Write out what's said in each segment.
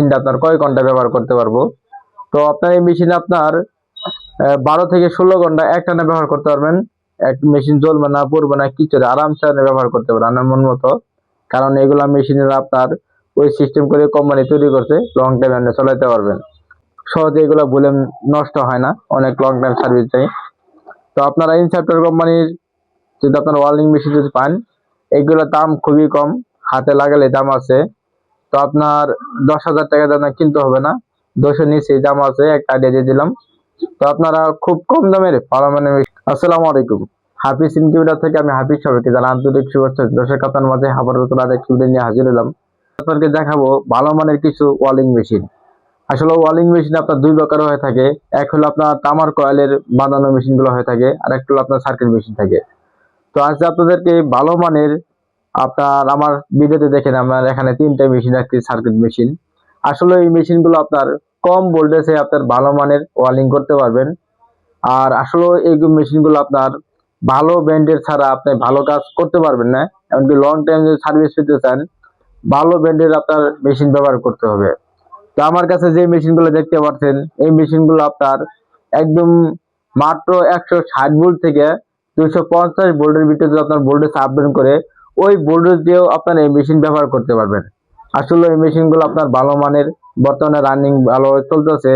মেশিনটা আপনার কয় ঘণ্টা ব্যবহার করতে পারব? তো আপনার এই মেশিন আপনার বারো থেকে ষোলো ঘণ্টা একটানা ব্যবহার করতে পারবেন। এক মেশিন জ্বলবে না, পড়বে না কিছু আরামসে ব্যবহার করতে পারবেন আপনার মন মতো। কারণ এগুলা মেশিনের আপনার ওই সিস্টেম করে কোম্পানি তৈরি করছে লং টাইম আপনি চালাতে পারবেন। সহজে এগুলো বলে নষ্ট হয় না, অনেক লং টাইম সার্ভিস দেয়। তো আপনারা ইনসাপ্টার কোম্পানির যদি আপনার ওয়ার্লিং মেশিন যদি পান এগুলোর দাম খুবই কম। হাতে লাগালে দাম আছে। তো আপনার দশ হাজার টাকা দাম কিনতে হবে না। দশের নিচে দাম আছে, একটা আইডিয়া দিয়ে দিলাম। তো আপনারা খুব কম দামের মানের আসসালামু আলাইকুম। হাফিজ ইনকিউবেটার থেকে আমি হাফিজ সবাইকে জানা আন্তরিক শুভেচ্ছা। দর্শক আপনার মাঝে আবারও নতুন ভিডিও নিয়ে হাজির হলাম। আপনাকে দেখাবো ভালো মানের কিছু ওয়ালিং মেশিন। আসলে ওয়ালিং মেশিন আপনার দুই প্রকার হয়ে থাকে। এক হলো আপনার তামার কয়েলের বাঁধানো মেশিনগুলো হয়ে থাকে আর একটা হলো আপনার সার্কিট মেশিন থাকে। তো আজকে আপনাদেরকে ভালো মানের আপনার আমার ভিডিওতে দেখেন আমার এখানে তিনটা মেশিন রাখছি সার্কিট মেশিন আসলে এই মেশিনগুলো আপনার কম ভোল্টেজে আপনার ভালো মানের ওয়ালিং করতে পারবেন। আর আসলে এই মেশিনগুলো আপনার ভালো ব্র্যান্ডের ছাড়া আপনি ভালো কাজ করতে পারবেন না। এমনকি লং টাইম যদি সার্ভিস পেতে চান, ভালো ব্র্যান্ডের আপনার মেশিন ব্যবহার করতে হবে। তো আমার কাছে যে মেশিনগুলো দেখতে পাচ্ছেন, এই মেশিনগুলো আপনার একদম মাত্র একশো ষাট ভোল্ট থেকে দুইশো পঞ্চাশ ভোল্টের ভিতরে আপনার ভোল্টেজ আপডাউন করে ওই ভোল্টেজ দিয়েও আপনার এই মেশিন ব্যবহার করতে পারবেন। আসলে এই মেশিনগুলো আপনার ভালো মানের, বর্তমানে রানিং ভালো চলতেছে।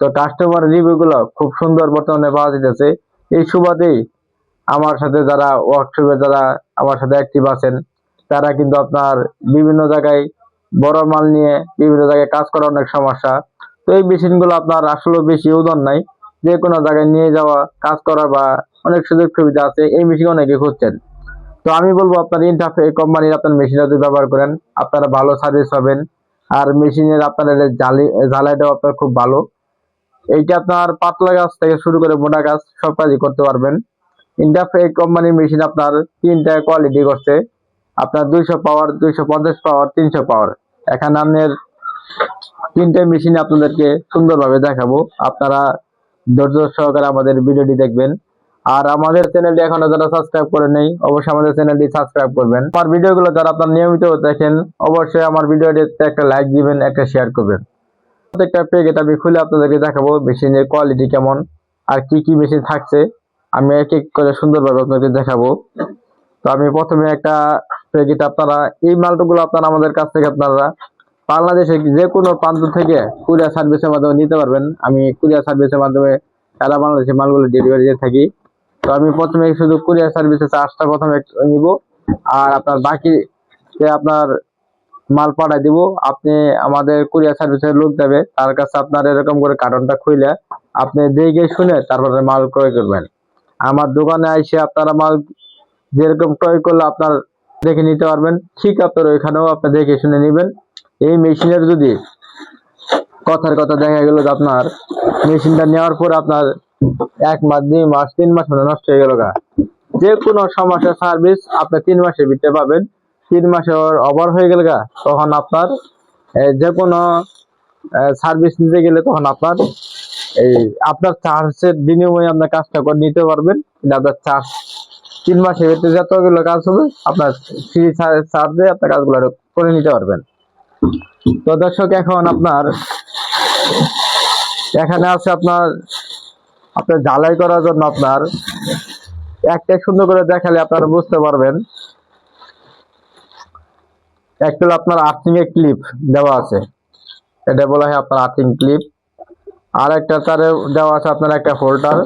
তো কাস্টমার রিভিউগুলো খুব সুন্দর বর্তমানে পাওয়া যেতেছে এই সুবাদেই আমার সাথে যারা ওয়ার্কশপে যারা আমার সাথে অ্যাক্টিভ আছেন, তারা কিন্তু আপনার বিভিন্ন জায়গায় বড় মাল নিয়ে বিভিন্ন জায়গায় কাজ করা অনেক সমস্যা। তো এই মেশিনগুলো আপনার আসলে বেশি ওজন নাই। যে কোনো জায়গায় নিয়ে যাওয়া, কাজ করা বা অনেক সুযোগ সুবিধা আছে, এই মেশিন অনেকে খুঁজছেন। তো আমি বলব আপনার ইন্টারফে কোম্পানির আপনার মেশিনটা যদি ব্যবহার করেন, আপনারা ভালো সার্ভিস পাবেন। আর মেশিনের আপনার জালি ঝালাইটাও আপনার খুব ভালো। এইটা আপনার পাতলা গাছ থেকে শুরু করে মোটা গাছ, সব কাজই করতে পারবেন। ইন্টারফে কোম্পানির মেশিন আপনার তিনটা কোয়ালিটি করছে। আপনার দুইশো পাওয়ার দুইশো পঞ্চাশ পাওয়ার তিনশো পাওয়ার এখানে আপনার তিনটে মেশিন আপনাদেরকে সুন্দরভাবে দেখাবো। আপনারা ধৈর্য সহকারে আমাদের ভিডিওটি দেখবেন। আর আমাদের চ্যানেলটি এখনও যারা সাবস্ক্রাইব করে নেই, অবশ্যই আমাদের চ্যানেলটি সাবস্ক্রাইব করবেন। আমার ভিডিওগুলো যারা আপনার নিয়মিত দেখেন, অবশ্যই আমার ভিডিওটিতে একটা লাইক দিবেন, একটা শেয়ার করবেন। প্রত্যেকটা প্যাকেট আমি খুলে আপনাদেরকে দেখাবো মেশিনের কোয়ালিটি কেমন, আর কি কি মেশিন থাকছে। আমি এক এক করে সুন্দরভাবে আপনাদের দেখাবো। তো আমি প্রথমে একটা প্যাকেট আপনারা, এই মালগুলো আপনারা আমাদের কাছ থেকে আপনারা বাংলাদেশে যে কোনো প্রান্ত থেকে কুরিয়ার সার্ভিসের মাধ্যমে নিতে পারবেন। আমি কুরিয়ার সার্ভিসের মাধ্যমে সারা বাংলাদেশে মালগুলো ডেলিভারি দিয়ে থাকি। তো আমি প্রথমে শুধু কুরিয়ার সার্ভিসের চার্জটা প্রথমে নিব, আর আপনার বাকি আপনার মাল পাঠাই দিব, আপনি আমাদের কুরিয়ার সার্ভিসের লোক যাবে, তার কাছে আপনার এরকম করে কার্টনটা খুলে আপনি দেখে শুনে তারপরে মাল ক্রয় করবেন। আমার দোকানে এসে আপনারা মাল যেরকম ক্রয় করলে আপনার দেখে নিতে পারবেন, ঠিক আপনার ওইখানেও আপনি দেখে শুনে নেবেন। এই মেশিনের যদি কথার কথা দেখা গেল যে আপনার মেশিনটা নেওয়ার পর আপনার এক মাস, দুই মাস, তিন মাস মনে নষ্ট হয়ে গেল গা। যে কোনো সমস্যা সার্ভিস আপনি তিন মাসের ভিতরে পাবেন। তিন মাসে ওভার হয়ে গেল গা, তখন আপনার যে কোনো সার্ভিস নিতে গেলে তখন আপনার, এই, আপনার চার্জের বিনিময়ে আপনার কাজটা করে নিতে পারবেন। কিন্তু আপনার চার্জ তিন মাসের ভিতরে যতগুলো কাজ হবে, আপনার ফ্রি চার্জে আপনার কাজগুলো করে নিতে পারবেন। তো দর্শক, এখন আপনার, এখানে আছে আপনার আপনার ঝালাই করার জন্য আপনার একটা সুন্দর করে দেখালে আপনারা বুঝতে পারবেন। একটা আপনার আর্থিং এর ক্লিপ দেওয়া আছে। এটা বলা হয় আপনার আর্থিং ক্লিপ আর একটা তারে দেওয়া আছে আপনার একটা হোল্ডার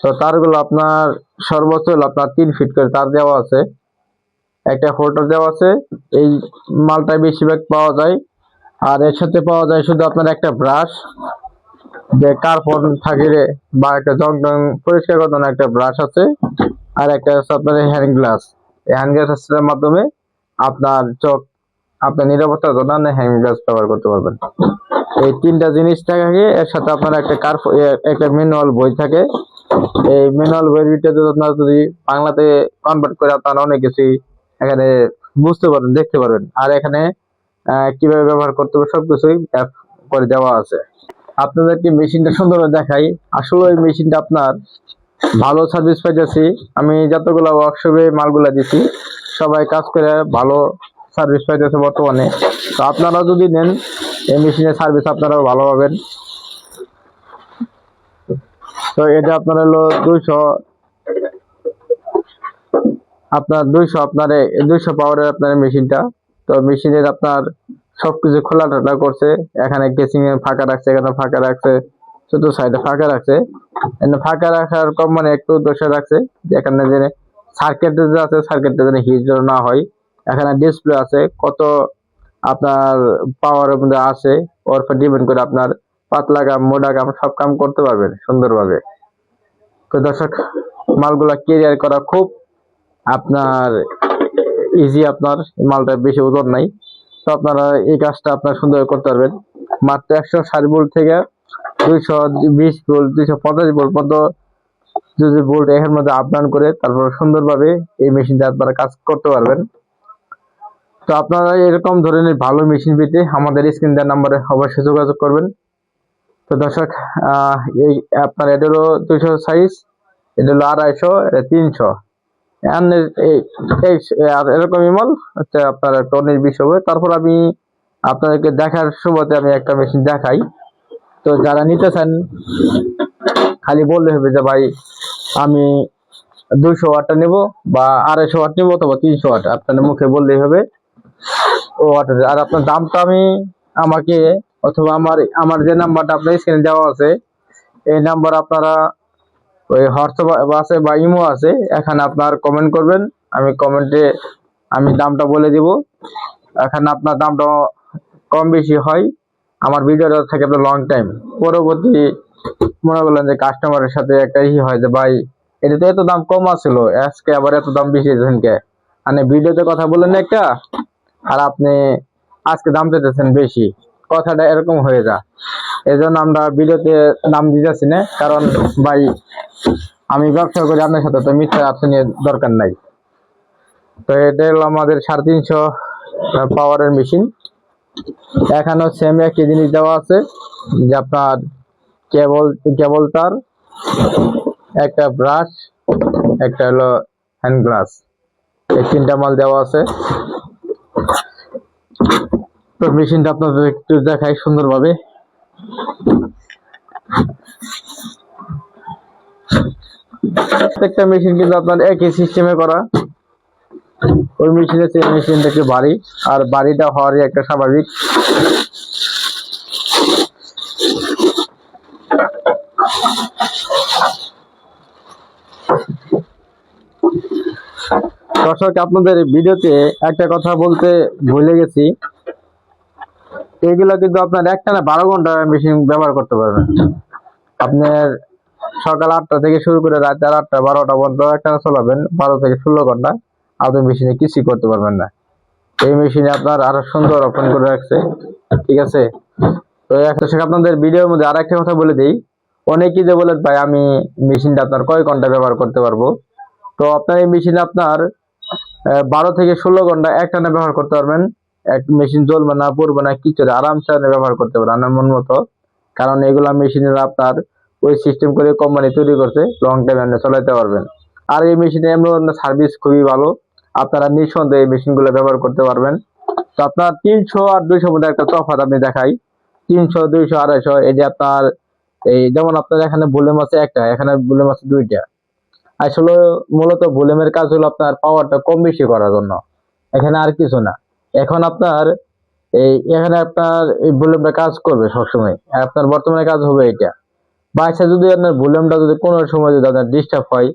তো তারগুলো আপনার সর্বোচ্চ আপনার তিন ফিট করে তার দেওয়া আছে। একটা হোল্ডার দেওয়া আছে। এই মালটা বেশিরভাগ পাওয়া যায়। আর এর সাথে পাওয়া যায় শুধু আপনার একটা ব্রাশ যে কার্বন থাকে রে বা একটা জং টং পরিষ্কার করার জন্য একটা ব্রাশ আছে আর একটা আছে আপনার হ্যান্ড গ্লাস হ্যান্ড গ্লাসের মাধ্যমে আপনার চোখ আপনার নিরাপত্তার জন্য হ্যান্ড গ্লাস ব্যবহার করতে পারবেন। এই তিনটা জিনিস থাকে এর সাথে আপনার একটা কার্প একটা ম্যানুয়াল বই থাকে। এই ম্যানুয়াল বইয়ের ভিতরে আপনার যদি বাংলাতে কনভার্ট করে আপনারা অনেক কিছুই এখানে বুঝতে পারবেন, দেখতে পারবেন। আর এখানে কীভাবে ব্যবহার করতে হবে সবকিছুই অ্যাপ করে দেওয়া আছে। আপনাদেরকে মেশিনটা সুন্দরভাবে দেখাই। আসলে এই মেশিনটা আপনার ভালো সার্ভিস পাইতেছি। আমি যতগুলো ওয়ার্কশপে মালগুলা দিছি, সবাই কাজ করে ভালো সার্ভিস পাইতেছে বর্তমানে। তো আপনারা যদি নেন, এই মেশিনের সার্ভিস আপনারা ভালো পাবেন। তো এটা আপনার হলো দুইশো আপনার দুইশো আপনার, দুইশো পাওয়ারের আপনার মেশিনটা। তো মেশিনের আপনার সবকিছু খোলা টোলা করছে, এখানে কেসিং এ ফাঁকা রাখছে, এখানে ফাঁকা রাখছে চতুর্থ সাইডে ফাঁকা রাখছে। ফাঁকা রাখার কম মানে একটু দোষে রাখছে যে এখানে যে সার্কিট যে আছে সার্কিটটা যেন হিট না হয়। এখানে ডিসপ্লে আছে, কত আপনার পাওয়ারের মধ্যে আছে, ওর উপর ডিপেন্ড করে আপনার পাতলা কাম মোটা কাম সব কাম করতে পারবেন সুন্দরভাবে। তো দর্শক, মালগুলা ক্যারিয়ার করা খুব আপনার ইজি আপনার মালটা বেশি ওজন নাই। তো আপনারা এই কাজটা আপনার সুন্দর করতে পারবেন। মাত্র একশো ষাট ভোল্ট থেকে দুইশো বিশ ভোল্ট দুইশো পঞ্চাশ ভোল্ট পর্যন্ত যদি ভোল্ট এর মধ্যে আপ ডাউন করে, তারপর সুন্দরভাবে এই মেশিনটা আপনারা কাজ করতে পারবেন। তো আপনারা এরকম ধরনের ভালো মেশিন পেতে আমাদের স্ক্রিন দেওয়ার নাম্বারে অবশ্যই যোগাযোগ করবেন। তো দর্শক এই আপনার এটা হলো দুইশো সাইজ, এটা হলো আড়াইশো, এটা তিনশো। And এই এই আর এরকমই মাল হচ্ছে আপনার একটা উনিশ বিশ হবে তারপর আমি আপনাদেরকে দেখার সুবাদে আমি একটা মেশিন দেখাই তো যারা নিতে চান খালি বললে হবে যে ভাই আমি দুইশো ওয়াটটা নেব বা আড়াইশো ওয়াট নেব অথবা তিনশো ওয়াট আপনার মুখে বললেই হবে ও ওয়াটের আর আপনার দামটা আমি আমাকে অথবা আমার আমার যে নাম্বারটা আপনার স্ক্রিনে দেওয়া আছে এই নাম্বার আপনারা ওই হোয়াটসঅ্যাপ আছে বা ইমো আছে, এখানে আপনার কমেন্ট করবেন। আমি কমেন্টে আমি দামটা বলে দিব। এখানে আপনার দামটা কম বেশি হয়। আমার ভিডিওটা থাকে আপনার লং টাইম পরবর্তী মনে করলেন যে কাস্টমারের সাথে একটা ই হয় যে, ভাই, এটা তো এত দাম কম আছিল আজকে আবার এত দাম বেশি দিয়েছেন কে? মানে ভিডিওতে কথা বললেন একটা, আর আপনি আজকে দাম চাইতেছেন বেশি। কথাটা এরকম হয়ে যায়। এই জন্য আমরা ভিডিওতে নাম দিতেছি না, কারণ ভাই, আমি ব্যবসা করি, আপনার সাথে তো মিথ্যা আপনি দরকার নাই। তো এটা হলো আমাদের সাড়ে তিনশো পাওয়ারের মেশিন এখানেও সেম একই জিনিস দেওয়া আছে, যে আপনার কেবল কেবল তার, একটা ব্রাশ একটা হলো হ্যান্ড গ্লাস এই তিনটা মাল দেওয়া আছে। তো মেশিনটা আপনাদের একটু দেখাই সুন্দরভাবে। প্রত্যেকটা মেশিন কিন্তু আপনার একই সিস্টেমে করা। ওই মেশিনের চেয়ে মেশিনটা একটু ভারী, আর বাড়িটা হওয়ারই একটা স্বাভাবিক। দর্শক, আপনাদের ভিডিওতে একটা কথা বলতে ভুলে গেছি। এইগুলো কিন্তু আপনার একটা না বারো ঘণ্টা মেশিন ব্যবহার করতে পারবেন। আপনার সকাল আটটা থেকে শুরু করে রাত আটটা, বারোটা পর্যন্ত একটা চলাবেন, বারো থেকে ষোলো ঘণ্টা। আপনি মেশিনে কিছুই করতে পারবেন না। এই মেশিনে আপনার আরও সুন্দর ওপেন করে রাখছে। ঠিক আছে? তো একটা আপনাদের ভিডিওর মধ্যে আর একটা কথা বলে দিই। অনেকেই যে বলেন, ভাই, আমি মেশিনটা আপনার কয় ঘণ্টা ব্যবহার করতে পারব? তো আপনার এই মেশিনে আপনার বারো থেকে ষোলো ঘণ্টা একটানা ব্যবহার করতে পারবেন। এক মেশিন জ্বলবে না, পড়বে না কিছু আরামসে ব্যবহার করতে পারবেন আপনার মন মতো। কারণ এগুলা মেশিনের আপনার ওই সিস্টেম করে কোম্পানি তৈরি করছে লং টাইম আপনি চালাতে পারবেন। আর এই মেশিনে এমন সার্ভিস খুবই ভালো, আপনারা নিঃসন্দেহে এই মেশিনগুলো ব্যবহার করতে পারবেন। তো আপনার তিনশো আর দুইশো মধ্যে একটা তফাৎ আপনি দেখাই। তিনশো, দুইশো, আড়াইশো, এই যে আপনার, এই যেমন আপনার এখানে ভলিউম আছে একটা, এখানে ভলিউম আছে দুইটা। আসলে মূলত ভলিউমের কাজ হলো আপনার পাওয়ারটা কম বেশি করার জন্য। এখানে আর কিছু না। এখন আপনার এই, এখানে আপনার এই ভলিউমটা কাজ করবে সবসময়। আপনার বর্তমানে কাজ হবে এটা। বা আচ্ছা যদি আপনার ভলিউমটা যদি কোনো সময় যদি আপনার ডিস্টার্ব হয়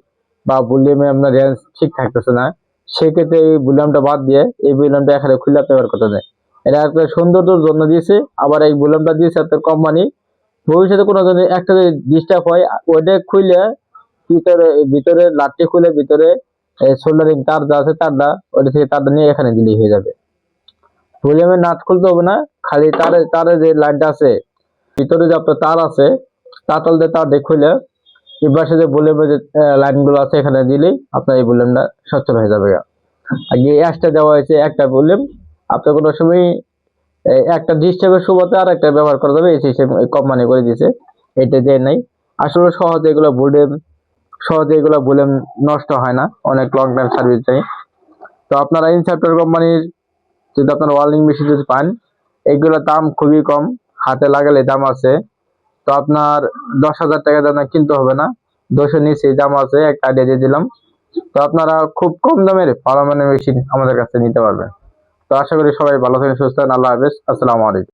বা ভলিউমে আপনার রেঞ্জ ঠিক থাকতেছে না, সেক্ষেত্রে এই ভলিউমটা বাদ দিয়ে এই ভলিউমটা এখানে খুলে ব্যবহার করতে দেয় এটা একটা সৌন্দর্যের জন্য দিয়েছে, আবার এই ভলিউমটা দিয়েছে আপনার কোম্পানি ভবিষ্যতে কোনো যদি একটা যদি ডিস্টার্ব হয়, ওইটা খুলে ভিতরে ভিতরে লাটটি খুলে ভিতরে সোল্ডারিং তার যা আছে তারটা, ওইটা থেকে তারটা নিয়ে এখানে দিলেই হয়ে যাবে। ভলিউমের নাট খুলতে হবে না, খালি তারে তারে যে লাইনটা আছে, ভিতরে যে আপনার তার আছে তাতাল দিয়ে তা দিয়ে খুলে এই পাশে যে ভলিউমের যে লাইনগুলো আছে এখানে দিলেই আপনার এই ভলিউমটা সচ্ছল হয়ে যাবে আগে একটা দেওয়া হয়েছে, একটা ভলিউম আপনার কোনো সময় একটা ডিস্টার্বের সুবাদে আর একটা ব্যবহার করা যাবে এই সিস্টেম কোম্পানি করে দিয়েছে, এটা যে নাই। আসলে সহজে এগুলো ভলিউম সহজে এগুলো ভলিউম নষ্ট হয় না, অনেক লং টাইম সার্ভিস দেয়। তো আপনারা ইনসার্টার কোম্পানির যদি আপনার ওয়ার্লিং মেশিন যদি পান এগুলোর দাম খুবই কম, হাতে লাগালে দাম আছে। তো আপনার দশ হাজার টাকা দাম কিনতে হবে না। দশে নিচে দাম আছে, একটা আইডিয়া দিয়ে দিলাম। তো আপনারা খুব কম দামের ভালো মেশিন আমাদের কাছে নিতে পারবেন। তো আশা করি সবাই ভালো থাকেন, সুস্থ আল্লাহ হাফেজ। আসসালামু আলাইকুম।